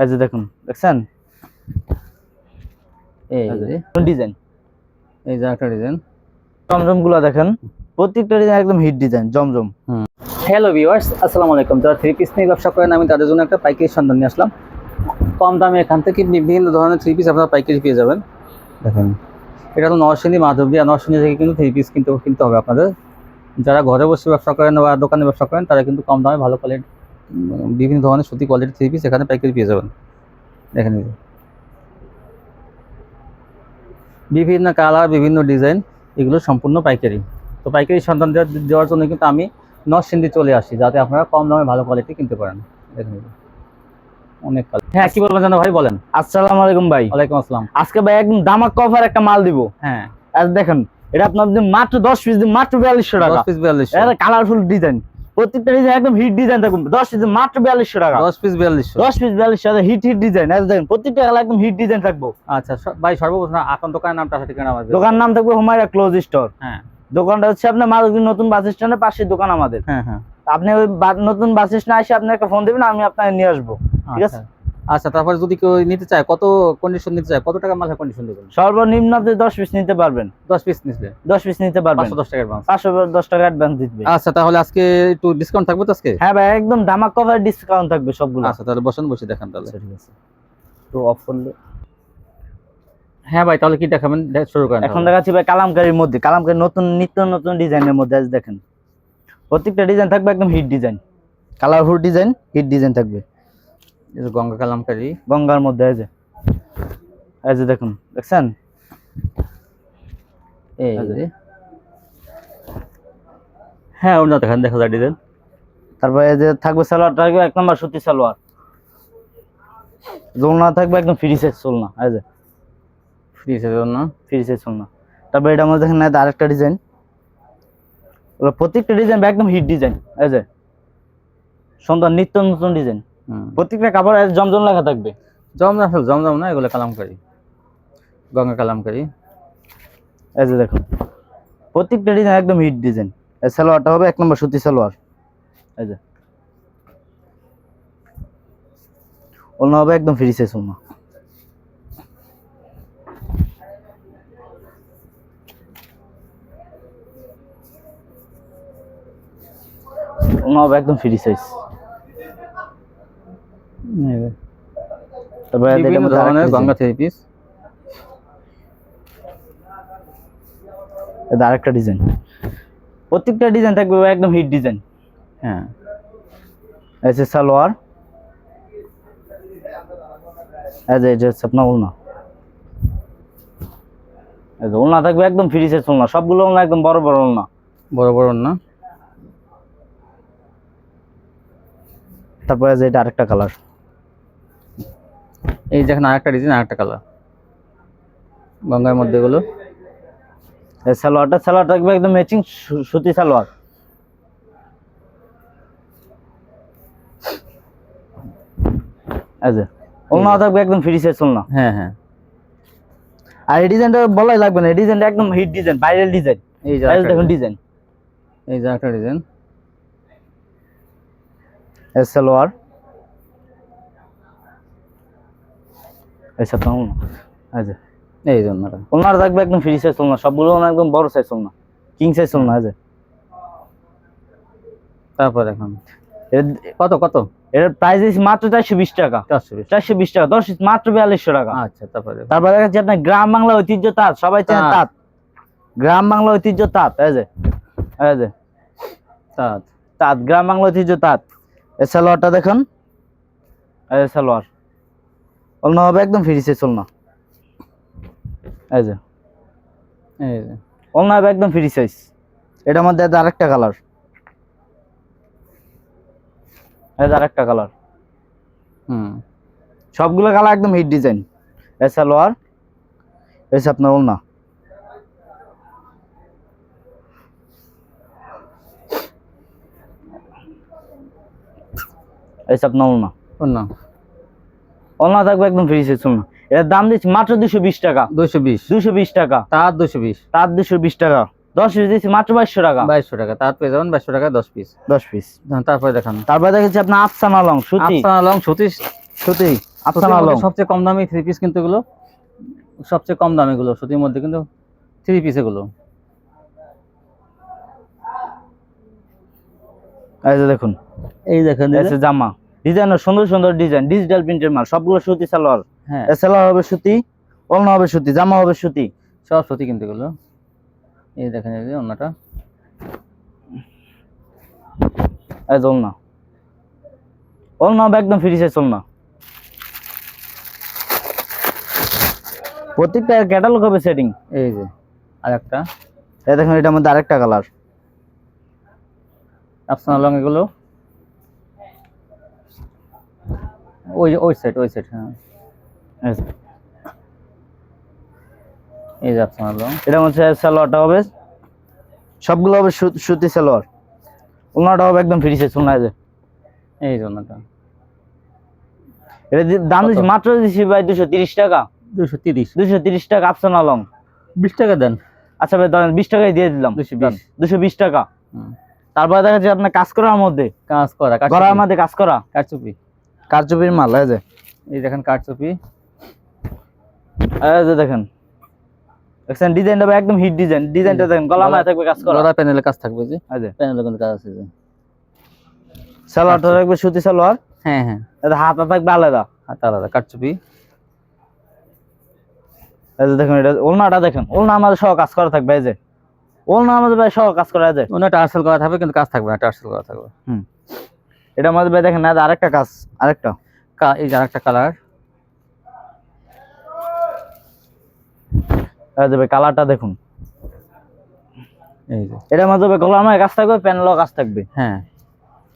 এই যে দেখুন দেখছেন? এই ডিজাইন যে একটা ডিজাইন জমজমগুলো দেখেন প্রত্যেকটা ডিজাইন একদম হিট ডিজাইন জমজম। হ্যালো ভিউয়ার্স আসসালামু আলাইকুম। যারা থ্রি পিস নিয়ে ব্যবসা করেন আমি তাদের জন্য একটা পাইকারি সন্ধান নিয়ে আসলাম। কম দামে এখান থেকে বিভিন্ন ধরনের থ্রি পিস আপনারা পাইকারি পেয়ে যাবেন। দেখেন। এটা হলো নরসিংদী মাধবদী আর নরসিংদী থেকে কিন্তু থ্রি পিস কিনতে কিনতে হবে আপনাদের। যারা ঘরে বসে ব্যবসা করেন বা দোকানে ব্যবসা করেন তারা কিন্তু কম দামে ভালো কোয়ালিটি বিভিন্ন ধরনের সুতি কোয়ালিটি থ্রি পিস এখানে পাইকারি পেয়ে যাবেন। দেখেন বিভিন্ন কালার বিভিন্ন ডিজাইন এগুলো সম্পূর্ণ পাইকারি। তো পাইকারি সন্ধান দেওয়ার জন্য কিন্তু আমি নরসিংদী চলে আসি যাতে আপনারা কম দামে ভালো কোয়ালিটি কিনতে পারেন। দেখুন অনেক কালার হ্যাঁ কি বলবেন জানো ভাই বলেন। আসসালামু আলাইকুম ভাই। ওয়ালাইকুম আসসালাম। আজকে ভাই একদম দামাক কভার একটা মাল দিব। হ্যাঁ। আজ দেখেন এটা আপনার মাত্র দশ পিস মাত্র বিয়াল্লিশশো টাকা। পিস বিয়াল্লিশ কালারফুল ডিজাইন প্রত্যেকটা ডিজাইন একদম হিট ডিজাইন থাকুন দশ পিস মাত্র বিয়াল্লিশশো টাকা। দশ পিস বিয়াল্লিশ দশ পিস বিয়াল্লিশশো টাকা হিট হিট ডিজাইন দেখেন প্রত্যেকটা একদম হিট ডিজাইন থাকব। আচ্ছা ভাই সর্বপ্রথম আপনার দোকানের নামটা ঠিকানা আমাদের দোকান নাম থাকবে হুমায়রা ক্লোজ স্টোর হ্যাঁ। দোকানটা হচ্ছে আপনার মাদকদিন নতুন বাস স্ট্যান্ডের পাশে দোকান আমাদের। হ্যাঁ হ্যাঁ। আপনি ওই নতুন বাস স্ট্যান্ডে এসে আপনি একটা ফোন দেবেন আমি আপনাকে নিয়ে আসব। ঠিক আছে? আচ্ছা। তারপরে যদি কেউ নিতে চায় কত কন্ডিশন নিতে চায়? কত টাকা মাথায় কন্ডিশন দেবেন? সর্বনিম্ন আপনি দশ পিস নিতে পারবেন। দশ পিস নিতে দশ পিস নিতে পারবেন। পাঁচশো দশ মাছ পাঁচশো দশ টাকা অ্যাডভান্স দিতে আচ্ছা তাহলে আজকে একটু ডিসকাউন্ট থাকবে তো আজকে? হ্যাঁ ভাই একদম দামাক কভার ডিসকাউন্ট থাকবে সবগুলো। আচ্ছা তাহলে বসেন বসে দেখান তাহলে। আচ্ছা ঠিক আছে। তো অফ করলে। হ্যাঁ ভাই তাহলে কি দেখাবেন? শুরু করেন এখন দেখাচ্ছি ভাই কালামকারীর মধ্যে। কালামকারী নতুন নিত্য নতুন ডিজাইনের মধ্যে আজ দেখেন। প্রত্যেকটা ডিজাইন থাকবে একদম hit design colourful design hit design থাকবে। গঙ্গা কালামকারী গঙ্গার মধ্যে এই যে। এই যে দেখুন দেখছেন? এই যে। হ্যাঁ অন্য দেখেন দেখা যায় ডিজাইন তারপরে এই যে থাকবে সালোয়ার থাকবে এক নম্বর সুতি সালোয়ার। দোলনা থাকবে একদম ফ্রি সাইজ চলনা এই যে। ফ্রি জন্য ফ্রি সাইজ চলনা তারপরে এটা মধ্যে দেখেন না আরেকটা ডিজাইন প্রত্যেকটা ডিজাইন একদম হিট ডিজাইন এই যে। সুন্দর নিত্য নতুন ডিজাইন প্রত্যেকটা কাপড় জমজম লেখা থাকবে। জমজম আসলে জমজম না এগুলো কালামকারী। গঙ্গা কালামকারী। এই যে দেখুন প্রত্যেকটা ডিজাইন একদম হিট ডিজাইন। এই সালোয়ারটা হবে এক নম্বর সুতি সালোয়ার। এই যে। ওলনা হবে একদম ফ্রি সাইজ ওলনা ওলনা হবে একদম ফ্রি সাইজ। তারপরে এটার ধরনের গঙ্গা থ্রি পিস এটা আরেকটা ডিজাইন প্রত্যেকটা ডিজাইন থাকবে একদম হিট ডিজাইন হ্যাঁ। সালোয়ার। যে আপনার ওলনা। এই থাকবে একদম ফ্রি সাইজ সবগুলো একদম বড় বড় ওলনা। বড় বড় না তারপরে যে এটা আরেকটা কালার এই দেখেন আরেকটা ডিজাইন আরেকটা কালার গঙ্গার মধ্যে গুলো এই সালোয়ারটা সালোয়ার থাকবে একদম ম্যাচিং সুতি সালোয়ার। ওলনা থাকবে একদম ফ্রি সাইজ ওলনা হ্যাঁ হ্যাঁ। আর এই ডিজাইনটা বলাই লাগবে না এই ডিজাইনটা একদম হিট ডিজাইন ভাইরাল ডিজাইন এই যে দেখুন ডিজাইন এই যে একটা ডিজাইন সালোয়ার। এই সাথে ওলনা এই জন্যটা ওনার থাকবে একদম ফ্রি সাইজ ওলনা সবগুলো একদম বড় সাইজ ওলনা কিং সাইজ এই যে। তারপর এখন? কত কত? এর প্রাইস দিয়েছি মাত্র চারশো বিশ টাকা। চারশো বিশ। টাকা দশ মাত্র বিয়াল্লিশশো টাকা। আচ্ছা তারপরে? তারপরে দেখাচ্ছি আপনার গ্রাম বাংলা ঐতিহ্য তাঁত সবাই চেনে তাঁত। তাঁত। গ্রাম বাংলা ঐতিহ্য তাঁত এই যে এই যে। তাঁত। তাঁত গ্রাম বাংলা ঐতিহ্য তাঁত। এই সালোয়ারটা দেখুন। এই সালোয়ার। ওলনা হবে একদম ফ্রি সাইজ ওলনা। এই যে এই যে, ওলনা হবে একদম ফ্রি সাইজ এটার মধ্যে আরেকটা কালার এই আরেকটা কালার হুম। সবগুলো কালার একদম হিট ডিজাইন এই সালোয়ার এসে আপনার ওলনা। এসে আপনার ওলনা। অন্য ওলনা থাকবে একদম ফ্রি সাইজ এটার দাম দিচ্ছি মাত্র দুশো বিশ টাকা। দুইশো বিশ। দুশো বিশ টাকা। তার দুশো বিশ। তার দুশো বিশ টাকা। দশ পিস দিচ্ছি মাত্র বাইশশো টাকা। বাইশশো টাকা। তার পেয়ে যাবেন বাইশশো টাকা দশ পিস দশ পিস তারপরে দেখান। তারপরে দেখেছি আপনার আফসানা লং সুতি। আফসানা লং সতীশ সুতি আফসান আলম। সবচেয়ে কম দামি থ্রি পিস কিন্তু এগুলো সবচেয়ে কম দামি গুলো সুতির মধ্যে কিন্তু থ্রি পিস এগুলো। এই যে দেখুন। এই দেখেন জামা। ডিজাইন সুন্দর সুন্দর ডিজাইন ডিজিটাল প্রিন্টের মাল সবগুলো সুতি সালোয়ার। হ্যাঁ। সালোয়ার হবে সুতি ওলনা হবে সুতি জামা হবে সুতি। সব সুতি কিন্তু এগুলো এই দেখেন এই অন্যটা এই ওলনা। ওলনা হবে একদম ফ্রি সাইজ ওলনা। প্রত্যেকটা ক্যাটালগ হবে সেটিং এই যে আর একটা এই দেখুন এটার মধ্যে আরেকটা কালার আফসান আলং এগুলো। ওই ওই সেট ওই সেট হ্যাঁ। এই যে। আফসান এটা হচ্ছে সালোয়ারটা হবে। সবগুলো হবে সুতি সালোয়ার। ওলনাটা হবে একদম ফ্রি সাইজ যে। এই যে অন্যটা এটা দাম দিচ্ছি মাত্র দিচ্ছি ভাই দুশো তিরিশ টাকা। দুশো তিরিশ। দুশো তিরিশ টাকা আফসান আলম বিশ টাকা দেন। আচ্ছা ভাই ধরেন বিশ টাকায় দিয়ে দিলাম। 220 দুশো বিশ টাকা। তারপরে দেখা যাচ্ছে আপনার কাজ করার মধ্যে। কাজ করা কাঠচুপি মধ্যে কাজ করা। কাঠচুপি কারচুপির মাল এই যে। এই দেখেন কাঠচুপি এই যে দেখেন। দেখছেন? ডিজাইনটা একদম হিট ডিজাইন। ডিজাইনটা দেখেন গলা মাথা থাকবে কাজ করা। গলা প্যানেলে কাজ থাকবে যে। এই যে। প্যানেলে কাজ আছে সালোয়ারটা থাকবে সুতি সালোয়ার। হ্যাঁ হ্যাঁ। এটা হাতা থাকবে আলাদা। হাত আলাদা কাঠচুপি এই যে দেখুন এটা ওলনাটা দেখেন। ওলনা আমাদের সহ কাজ করা থাকবে এই যে। ওলনা আমাদের ভাই সহ কাজ করা এই যে। ওটা টার্সেল করা থাকবে কিন্তু কাজ থাকবে না টার্সেল করা থাকবে। হুম। এটা আমাদের ভাই দেখেন না আরেকটা কাজ আরেকটা। এই যে আরেকটা কালার। ভাই কালারটা দেখুন। এই যে। এটা আমাদের ভাই গলা আমার কাজ থাকবে প্যানেলও কাজ থাকবে। হ্যাঁ।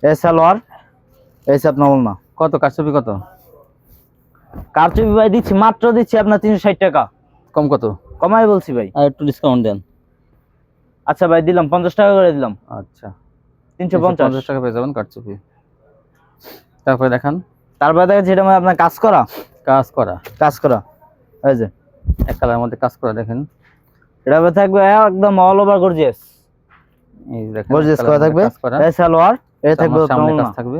এই সালোয়ার এই যে আপনার ওলনা কত কাঠচুপি কত? কারচুপি ভাই দিচ্ছি মাত্র দিচ্ছি আপনার তিনশো ষাট টাকা। কম কত? কমাই বলছি ভাই। আর একটু ডিসকাউন্ট দেন। আচ্ছা ভাই দিলাম পঞ্চাশ টাকা করে দিলাম। আচ্ছা। তিনশো পঞ্চাশ। টাকা পেয়ে যাবেন কাঠচুপি তারপরে দেখান। তারপরে দেখা যাচ্ছে এটা মধ্যে আপনার কাজ করা? কাজ করা। কাজ করা। এই যে এক কালারের মধ্যে কাজ করা দেখেন। এটা থাকবে একদম অল ওভার গর্জিয়াস এই দেখেন গর্জিয়াস করা থাকবে। এই সালোয়ার এটা থাকবে সামনে কাজ থাকবে।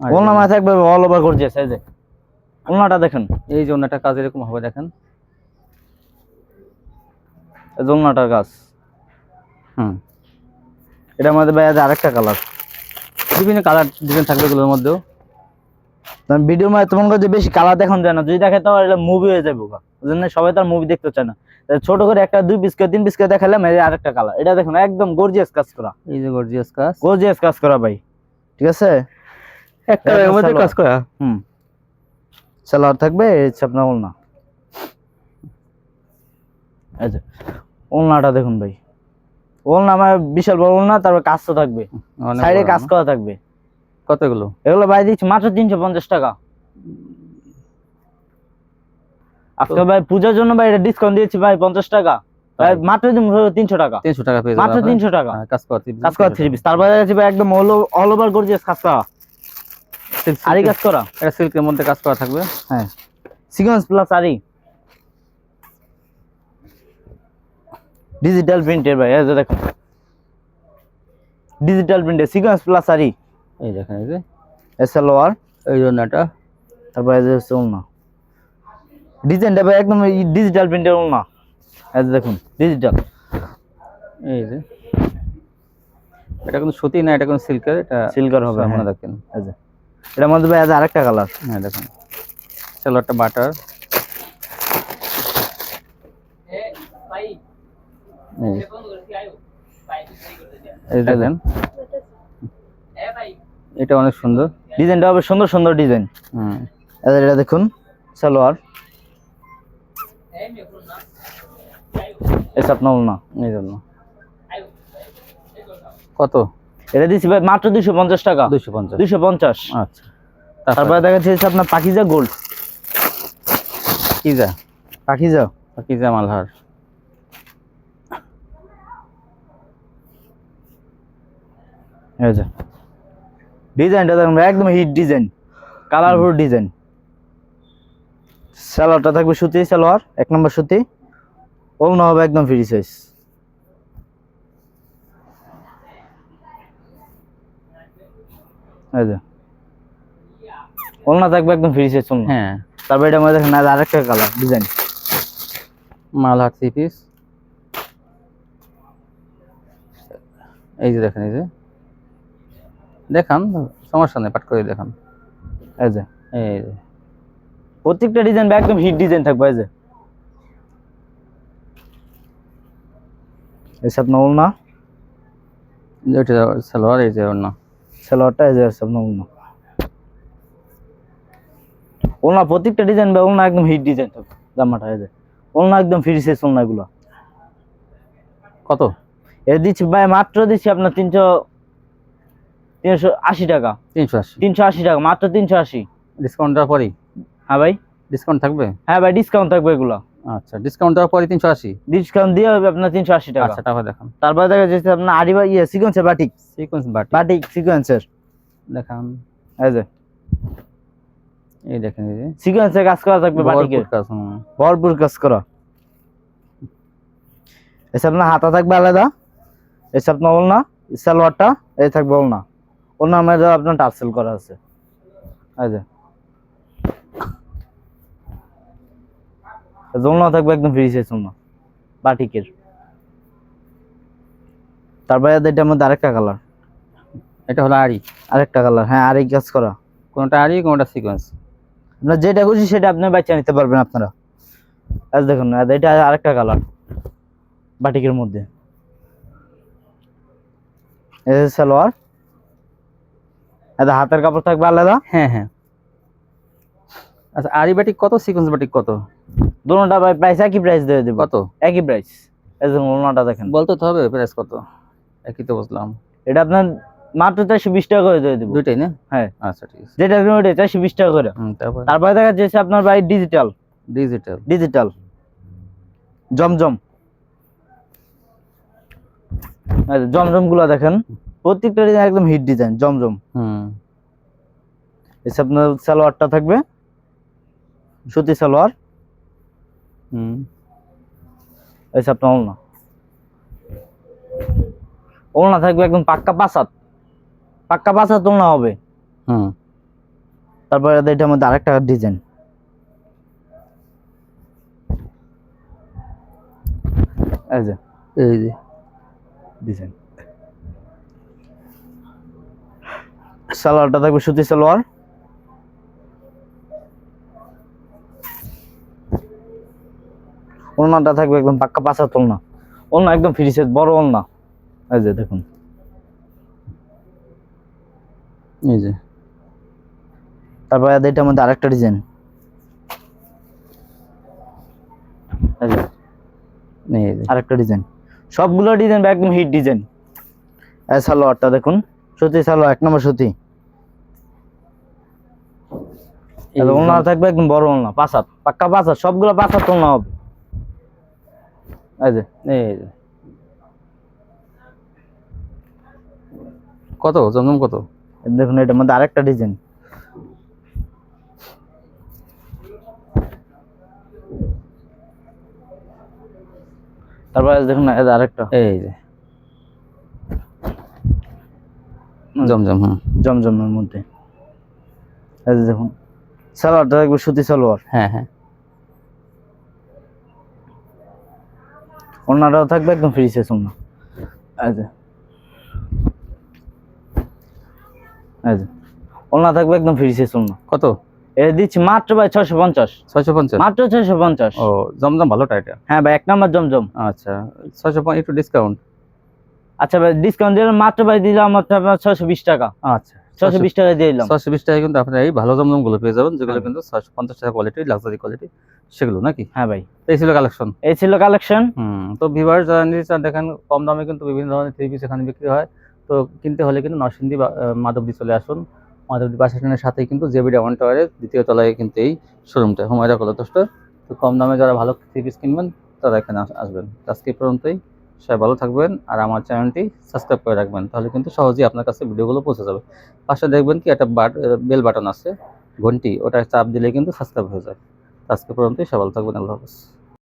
ওলনা মানে থাকবে অল ওভার গর্জিয়াস এই যে। ওলনাটা দেখেন। এই যে কাজ এরকম হবে দেখেন। ওলনাটার কাজ। হুম। ভাই আরেকটা কালার। বিভিন্ন কালার ডিজাইন থাকবে এগুলোর মধ্যেও। ভিডিওর মধ্যে তোমার করে যে বেশি কালার দেখানো যায় না। যদি দেখে তো এটা মুভি হয়ে যাবে ওই জন্য সবাই তো আর মুভি দেখতে চায় না। ছোট করে একটা দুই পিস করে তিন পিস করে দেখালাম যে আরেকটা কালার এটা দেখুন একদম গর্জিয়াস কাজ করা। এই যে গর্জিয়াস কাজ। গর্জিয়াস কাজ করা ভাই। ঠিক আছে? একটা কালারের মধ্যে কাজ করা। হুম। সালোয়ার থাকবে আপনার ওলনা। যে ওলনাটা দেখুন ভাই। ওলনা আমার বিশাল বড় ওলনা তারপর কাজ তো থাকবে সাইডে কাজ করা থাকবে। কত এগুলো ভাই দিচ্ছি মাত্র তিনশো পঞ্চাশ টাকা। আজকে ভাই পূজার জন্য ভাই এটা ডিসকাউন্ট দিয়েছি ভাই পঞ্চাশ টাকা। মাত্র তিনশো টাকা। তিনশো টাকা মাত্র তিনশো টাকা। হ্যাঁ, কাজ করা কাজ করা থ্রি পিস তারপরে আছে ভাই একদম অল অল ওভার গর্জিয়াস কাজ করা। আরি কাজ করা। এটা সিল্কের মধ্যে কাজ করা থাকবে? হ্যাঁ। সিকোয়েন্স প্লাস আরি ডিজিটাল প্রিন্টের ভাই এই যে দেখুন। ডিজিটাল প্রিন্টের সিকোয়েন্স প্লাস আরি এই দেখেন এই যে। এসএলওয়ার এই জন্য এটা। তারপরে এই যে ওলনা ডিজাইনটা ভাই একদম ডিজিটাল প্রিন্টের ওলনা এই যে দেখুন ডিজিটাল এই যে। এটা কিন্তু সুতি না এটা কিন্তু সিল্কের এটা সিলকার হবে মনে হ্যাঁ, দেখেন। এই যে। এটার মধ্যে ভাই আছে আরেকটা কালার হ্যাঁ দেখুন। সেলোয়ারটা বাটার এই এই দেখেন এটা অনেক সুন্দর। ডিজাইনটা হবে সুন্দর সুন্দর ডিজাইন। হুম। এটা দেখুন সালোয়ার। এসে আপনার ওলনা এই জন্য কত? এটা দিচ্ছি ভাই মাত্র দুশো পঞ্চাশ টাকা। দুশো পঞ্চাশ। দুশো পঞ্চাশ। আচ্ছা। তারপর তারপরে? দেখা যাচ্ছে আপনার পাখিজা গোল্ড। কিজা পাখিজা কিজা মালহার। এই যে। ডিজাইনটা দেখুন একদম হিট ডিজাইন কালারফুল ডিজাইন সালোয়ারটা থাকবে সুতি সালোয়ার এক নম্বর সুতি। ওলনা হবে একদম ফ্রি সাইজ এই যে। ওলনা থাকবে একদম ফ্রি সাইজ হ্যাঁ। তারপর এটার মধ্যে দেখেন আর আরেকটা colour design Malhar three piece এই যে দেখেন এই যে। দেখান সমস্যা নেই পাট করে দেখান। এই যে এই যে। প্রত্যেকটা ডিজাইন একদম হিট ডিজাইন থাকবে এই যে। এই সব ওলনা ওইটা সালোয়ার এই যে অন্য সালোয়ারটা এই যে সব ওলনা ওলনা প্রত্যেকটা ডিজাইন বা ওলনা একদম হিট ডিজাইন থাকবে জামাটা এই যে। ওলনা একদম ফ্রি সাইজ ওলনা এগুলো কত? এর দিচ্ছি ভাই মাত্র দিচ্ছি আপনার তিনশো তিনশো আশি টাকা। তিনশো আশি। তিনশো আশি টাকা মাত্র তিনশো আশি। ডিসকাউন্ট দেওয়ার পরেই? হ্যাঁ ভাই। ডিসকাউন্ট থাকবে? হ্যাঁ ভাই ডিসকাউন্ট থাকবে এগুলো। আচ্ছা ডিসকাউন্ট দেওয়ার পরে তিনশো আশি? ডিসকাউন্ট দিয়ে হবে আপনার তিনশো আশি টাকা। আচ্ছা তারপর দেখান। তারপরে দেখা যাচ্ছে আপনার আরিবা ইয়ে সিকোয়েন্সের বাটিক সিকোয়েন্স বাটি বাটিক সিকোয়েন্সের দেখান। এই যে। এই দেখেন এই যে। সিকোয়েন্সের কাজ করা থাকবে বাটিকের ভরপুর কাজ, করা। এসব আপনার হাতা থাকবে আলাদা। এসব না বল না সালোয়ারটা এই থাকবে বল না ওর নামে আপনার টার্সেল করা আছে। যে। জোলনা থাকবে একদম ফ্রি সাইজ বাটিকের। তারপরে এটার মধ্যে আরেকটা কালার এটা হলো আড়ি। আরেকটা কালার হ্যাঁ আরেক কাজ করা। কোনটা আড়ি কোনটা সিকোয়েন্স আপনার যেটা খুশি সেটা আপনি বাচ্চা নিতে পারবেন আপনারা। আজ দেখুন এটা আরেকটা কালার বাটিকের মধ্যে। সালোয়ার। এটা হাতের কাপড় থাকবে আলাদা? হ্যাঁ হ্যাঁ। আচ্ছা আড়ি বাটিক কত সিকোয়েন্স বাটিক কত? দুটোটা ভাই প্রাইস একই প্রাইস দিয়ে দেবো। কত? একই প্রাইস। এই যে ওনাটা দেখেন। বলতে তো হবে প্রাইস কত? একই তো বুঝলাম। এটা আপনার মাত্র চারশো বিশ টাকা করে দিয়ে দেবো। দুইটাই না? হ্যাঁ। আচ্ছা ঠিক আছে। যেটা আপনি ওইটা চারশো বিশ টাকা করে। তারপর? দেখা যাচ্ছে আপনার ভাই ডিজিটাল ডিজিটাল ডিজিটাল জমজম। এই যে জমজমগুলা দেখেন। প্রত্যেকটা ডিজাইন একদম হিট ডিজাইন জমজম। হুম। এসে আপনার সালোয়ারটা থাকবে সুতি সালোয়ার। হুম। এসে আপনার ওলনা। ওলনা থাকবে একদম পাক্কা পাসাত পাক্কা পাসাত ওলনা হবে। হুম। তারপরে এটার মধ্যে আরেকটা ডিজাইন এই যে। এই যে। ডিজাইন সালোয়ারটা থাকবে সুতি সালোয়ার। ওলনাটা থাকবে একদম পাক্কা পাঁচা তোলনা। ওলনা একদম ফ্রি সেট বড় ওলনা। এই যে দেখুন। এই যে। তারপরে এটার মধ্যে আরেকটা ডিজাইন আরেকটা ডিজাইন সবগুলো ডিজাইন একদম হিট ডিজাইন সালোয়ারটা দেখুন। সুতি সালোয়ার, এক নম্বর সুতি। এই থাকবে একদম বড় ওলনা পাঁচাত পাক্কা পাঁচাত সবগুলো পাঁচাত ওলনা হবে। এই যে এই যে। কত? জমজম কত? দেখুন এটার মধ্যে আরেকটা ডিজাইন তারপরে দেখুন না, এই আরেকটা। এই যে। জমজম হুম জমজমের মধ্যে। এই দেখুন সালোয়ারটা থাকবে সুতি সালোয়ার। হ্যাঁ হ্যাঁ। ওনাটাও থাকবে একদম ফ্রি সেস ওনা যে। এই ওনা থাকবে একদম ফ্রি সেস ওনা কত? এটা দিচ্ছি মাত্র ভাই ছয়শো পঞ্চাশ। ছয়শো পঞ্চাশ? মাত্র ছয়শো পঞ্চাশ। ও জমজম ভালোটা এটা হ্যাঁ ভাই এক নাম্বার জমজম। আচ্ছা ছয়শো পঞ্চাশ একটু ডিসকাউন্ট আচ্ছা ভাই ডিসকাউন্ট দিলাম মাত্র ভাই দিলাম আপনার ছয়শো বিশ টাকা। আচ্ছা। ছয়শো বিশ টাকা দিয়ে দিলাম। ছয়শো বিশ টাকা কিন্তু আপনার এই ভালো জমজমগুলো পেয়ে যাবেন যেগুলো কিন্তু ছয়শো পঞ্চাশ টাকা কোয়ালিটি লাক্সারি কোয়ালিটি সেগুলো নাকি? হ্যাঁ ভাই। এই ছিল কালেকশন এই ছিল কালেকশন হুম তো ভিভার যারা নিতে চান দেখেন কম দামে কিন্তু বিভিন্ন ধরনের থ্রি পিস এখানে বিক্রি হয়। তো কিনতে হলে কিন্তু নরসিংদী মাধবদী চলে আসুন। মাধবদী বাস স্ট্যান্ডের সাথেই কিন্তু জেবি ডাউন টাওয়ারের দ্বিতীয় তলায় কিন্তু এই শোরুমটা হুমায়রা কলতষ্ট। তো কম দামে যারা ভালো থ্রি পিস কিনবেন তারা এখানে আসবেন। আজকে পর্যন্তই। সবাই ভালো থাকবেন আর আমার চ্যানেলটি সাবস্ক্রাইব করে রাখবেন, তাহলে কিন্তু সহজেই আপনার কাছে ভিডিওগুলো পৌঁছে যাবে। পাশে দেখবেন কি একটা বাট বেল বাটন আছে, ঘন্টি ওটা চাপ দিলে কিন্তু সাবস্ক্রাইব হয়ে যায়। আজকে পর্যন্তই, সবাই ভালো থাকবেন, আল্লাহ হাফেজ।